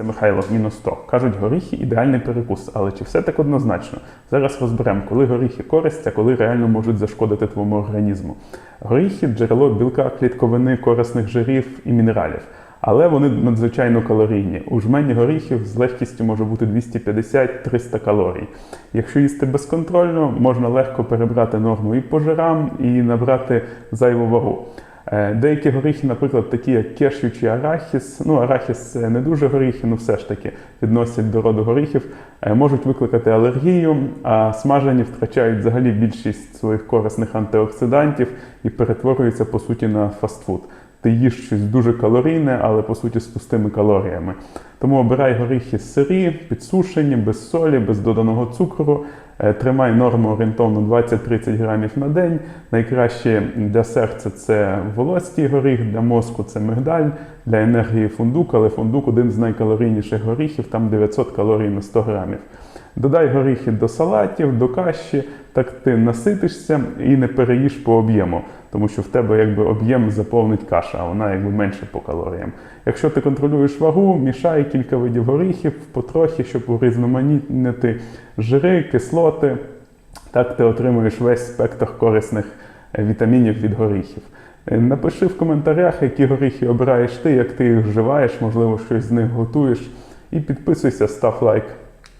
Це Михайло, мінус 100. Кажуть, горіхи ідеальний перекус, але чи все так однозначно? Зараз розберемо, коли горіхи користь, а коли реально можуть зашкодити твоєму організму. Горіхи джерело білка, клітковини, корисних жирів і мінералів. Але вони надзвичайно калорійні. У жмені горіхів з легкістю може бути 250-300 калорій. Якщо їсти безконтрольно, можна легко перебрати норму і по жирам, і набрати зайву вагу. Е, Деякі горіхи, наприклад, такі як кешю чи арахіс, ну арахіс це не дуже горіхи, ну все ж таки відносять до роду горіхів, е, можуть викликати алергію, а смажені втрачають взагалі більшість своїх корисних антиоксидантів і перетворюються по суті на фастфуд. Ти їш щось дуже калорійне, але по суті з пустими калоріями. Тому обирай горіхи сирі, підсушені, без солі, без доданого цукру. Е, Тримай норму орієнтовно 20-30 грамів на день. Найкраще для серця це волостій горіх, для мозку це мигдаль, для енергії фундук, але фундук один з найкалорійніших горіхів, там 900 калорій на 100 грамів. Додай горіхи до салатів, до каші, так ти наситишся і не переїш по об'єму, тому що в тебе якби об'єм заповнить каша, а вона якби менше по калоріям. Якщо ти контролюєш вагу, мішай кілька видів горіхів потрохи, щоб урізноманітнити жири, кислоти. Так ти отримуєш весь спектр корисних е, вітамінів від горіхів. Е, Напиши в коментарях, які горіхи обираєш ти, як ти їх вживаєш, можливо, щось з них готуєш. І підписуйся, став лайк.